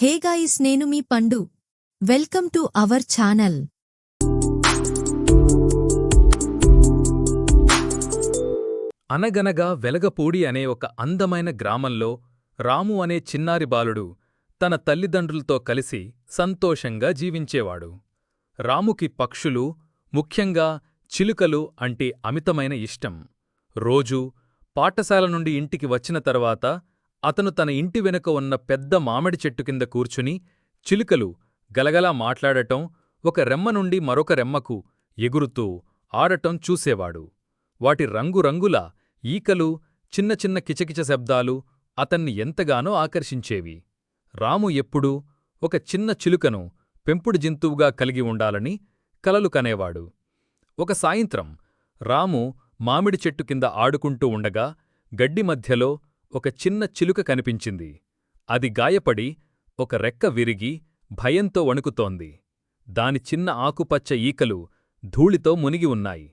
హే guys నేను మీ Pandu. Welcome to our channel. అనగనగా వెలగపూడి అనే ఒక అందమైన గ్రామంలో రాము అనే చిన్నారి బాలుడు తన తల్లిదండ్రులతో కలిసి సంతోషంగా జీవించేవాడు. రాముకి పక్షులు ముఖ్యంగా చిలుకలు అంటే అమితమైన ఇష్టం. రోజూ పాఠశాల నుండి ఇంటికి వచ్చిన తర్వాత అతను తన ఇంటి వెనుక ఉన్న పెద్ద మామిడి చెట్టు కింద కూర్చుని చిలుకలు గలగలా మాట్లాడటం ఒక రెమ్మ నుండి మరొక రెమ్మకు ఎగురుతూ ఆడటం చూసేవాడు. వాటి రంగురంగుల ఈకలు చిన్న చిన్న కిచకిచ శబ్దాలు అతన్ని ఎంతగానో ఆకర్షించేవి. రాము ఎప్పుడూ ఒక చిన్న చిలుకను పెంపుడు జంతువుగా కలిగి ఉండాలని కలలు కనేవాడు. ఒక సాయంత్రం రాము మామిడి చెట్టు కింద ఆడుకుంటూ ఉండగా గడ్డి మధ్యలో ఒక చిన్న చిలుక కనిపించింది. అది గాయపడి ఒక రెక్క విరిగి భయంతో వణుకుతోంది. దాని చిన్న ఆకుపచ్చ ఈకలు ధూళితో మునిగి ఉన్నాయి.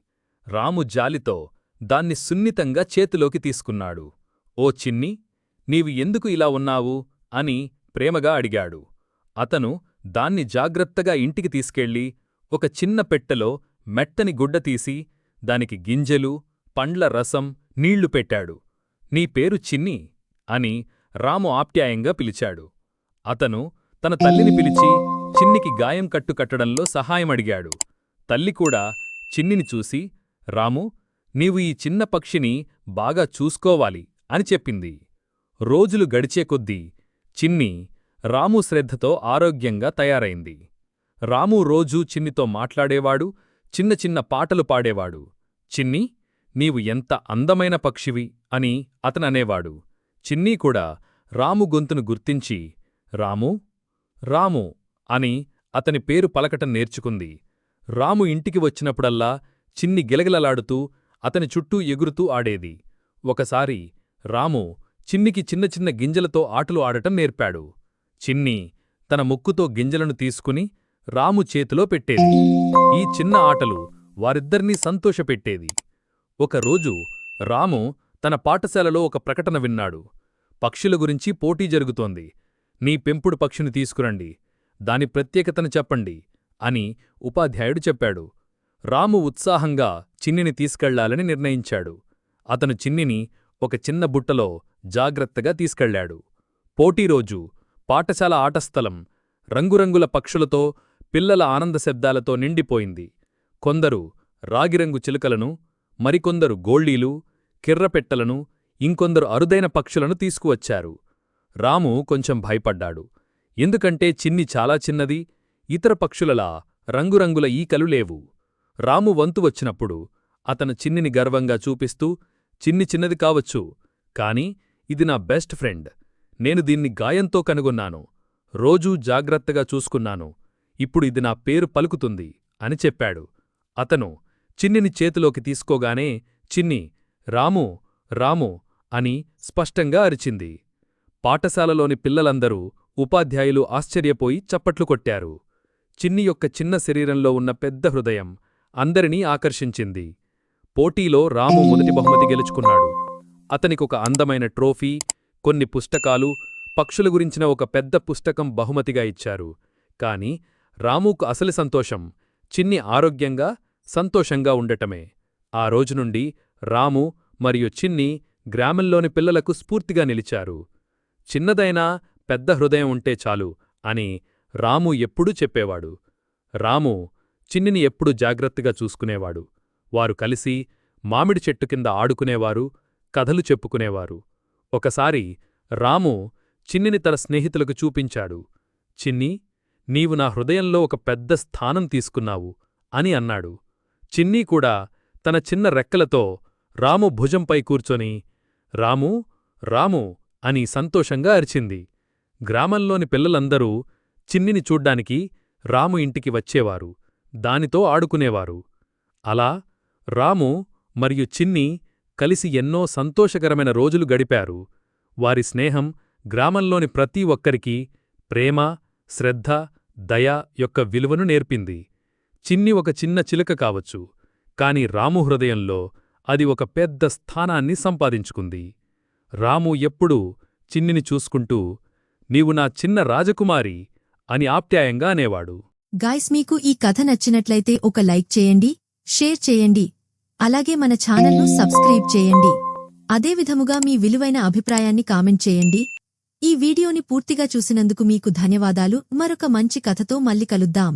రాము జాలితో దాన్ని సున్నితంగా చేతిలోకి తీసుకున్నాడు. ఓ చిన్ని నీవు ఎందుకు ఇలా ఉన్నావు? అని ప్రేమగా అడిగాడు. అతను దాన్ని జాగ్రత్తగా ఇంటికి తీసుకెళ్ళి ఒక చిన్న పెట్టెలో మెట్టని గుడ్డ తీసి దానికి గింజలు పండ్ల రసం నీళ్ళు పెట్టాడు. నీ పేరు చిన్ని అని రాము ఆప్యాయంగా పిలిచాడు. అతను తన తల్లిని పిలిచి చిన్నికి గాయం కట్టుకట్టడంలో సహాయమడిగాడు తల్లి కూడా చిన్నిని చూసి రాము నీవు ఈ చిన్న పక్షిని బాగా చూసుకోవాలి అని చెప్పింది. రోజులు గడిచే కొద్దీ చిన్ని రాము శ్రద్ధతో ఆరోగ్యంగా తయారైంది. రాము రోజూ చిన్నితో మాట్లాడేవాడు చిన్న చిన్న పాటలు పాడేవాడు. చిన్ని నీవు ఎంత అందమైన పక్షివి? అని అతననేవాడు. చిన్నీ కూడా రాము గొంతును గుర్తించి రాము రాము అని అతని పేరు పలకటం నేర్చుకుంది. రాము ఇంటికి వచ్చినప్పుడల్లా చిన్ని గిలగిలలాడుతూ అతని చుట్టూ ఎగురుతూ ఆడేది. ఒకసారి రాము చిన్నికి చిన్న చిన్న గింజలతో ఆటలు ఆడటం నేర్పాడు. చిన్ని తన ముక్కుతో గింజలను తీసుకుని రాము చేతిలో పెట్టేది. ఈ చిన్న ఆటలు వారిద్దరినీ సంతోషపెట్టేది. ఒకరోజు రాము తన పాఠశాలలో ఒక ప్రకటన విన్నాడు. పక్షుల గురించి పోటీ జరుగుతోంది. నీ పెంపుడు పక్షిని తీసుకురండి. దాని ప్రత్యేకతను చెప్పండి అని ఉపాధ్యాయుడు చెప్పాడు. రాము ఉత్సాహంగా చిన్నిని తీసుకెళ్ళాలని నిర్ణయించాడు. అతను చిన్నిని ఒక చిన్న బుట్టలో జాగ్రత్తగా తీసుకెళ్ళాడు. పోటీరోజు పాఠశాల ఆటస్థలం రంగురంగుల పక్షులతో పిల్లల ఆనంద శబ్దాలతో నిండిపోయింది. కొందరు రాగిరంగు చిలుకలను మరికొందరు గోళ్ళీలు కిర్రపెట్టలను ఇంకొందరు అరుదైన పక్షులను తీసుకువచ్చారు. రాము కొంచెం భయపడ్డాడు. ఎందుకంటే చిన్ని చాలా చిన్నది ఇతర పక్షులలా రంగురంగుల ఈకలు లేవు. రాము వంతు వచ్చినప్పుడు అతను చిన్నిని గర్వంగా చూపిస్తూ చిన్ని చిన్నది కావచ్చు కాని ఇది నా బెస్ట్ ఫ్రెండ్. నేను దీన్ని గాయంతో కనుగొన్నాను. రోజూ జాగ్రత్తగా చూసుకున్నాను. ఇప్పుడు ఇది నా పేరు పలుకుతుంది అని చెప్పాడు. అతను చిన్నిని చేతిలోకి తీసుకోగానే చిన్ని రాము రాము అని స్పష్టంగా అరిచింది. పాఠశాలలోని పిల్లలందరూ ఉపాధ్యాయులు ఆశ్చర్యపోయి చప్పట్లు కొట్టారు. చిన్ని యొక్క చిన్న శరీరంలో ఉన్న పెద్ద హృదయం అందరినీ ఆకర్షించింది. పోటీలో రాము మొదటి బహుమతి గెలుచుకున్నాడు. అతనికొక అందమైన ట్రోఫీ కొన్ని పుస్తకాలు పక్షుల గురించిన ఒక పెద్ద పుస్తకం బహుమతిగా ఇచ్చారు. కాని రాముకు అసలు సంతోషం చిన్ని ఆరోగ్యంగా సంతోషంగా ఉండటమే. ఆ రోజునుండి రాము మరియు చిన్ని గ్రామంలోని పిల్లలకు స్ఫూర్తిగా నిలిచారు. చిన్నదైనా పెద్ద హృదయం ఉంటే చాలు అని రాము ఎప్పుడూ చెప్పేవాడు. రాము చిన్నిని ఎప్పుడూ జాగ్రత్తగా చూసుకునేవాడు. వారు కలిసి మామిడి చెట్టు కింద ఆడుకునేవారు కథలు చెప్పుకునేవారు. ఒకసారి రాము చిన్నిని తన స్నేహితులకు చూపించాడు. చిన్ని నీవు నా హృదయంలో ఒక పెద్ద స్థానం తీసుకున్నావు అని అన్నాడు. చిన్నీ కూడా తన చిన్న రెక్కలతో రాము భుజంపై కూర్చొని రాము రాము అని సంతోషంగా అరిచింది. గ్రామంలోని పిల్లలందరూ చిన్నిని చూడ్డానికి రాము ఇంటికి వచ్చేవారు దానితో ఆడుకునేవారు. అలా రాము మరియు చిన్ని కలిసి ఎన్నో సంతోషకరమైన రోజులు గడిపారు. వారి స్నేహం గ్రామంలోని ప్రతి ఒక్కరికీ ప్రేమ శ్రద్ధ దయ యొక్క విలువను నేర్పింది. చిన్ని ఒక చిన్న చిలుక కావచ్చు కాని రాము హృదయంలో అది ఒక పెద్ద స్థానాన్ని సంపాదించుకుంది. రాము ఎప్పుడూ చిన్నిని చూసుకుంటూ నీవు నా చిన్న రాజకుమారి అని ఆప్యాయంగా అనేవాడు. గాయ్స్ మీకు ఈ కథ నచ్చినట్లయితే ఒక లైక్ చేయండి షేర్ చేయండి అలాగే మన ఛానల్ను సబ్స్క్రైబ్ చేయండి. అదే విధముగా మీ విలువైన అభిప్రాయాన్ని కామెంట్ చేయండి. ఈ వీడియోని పూర్తిగా చూసినందుకు మీకు ధన్యవాదాలు. మరొక మంచి కథతో మళ్ళీ కలుద్దాం.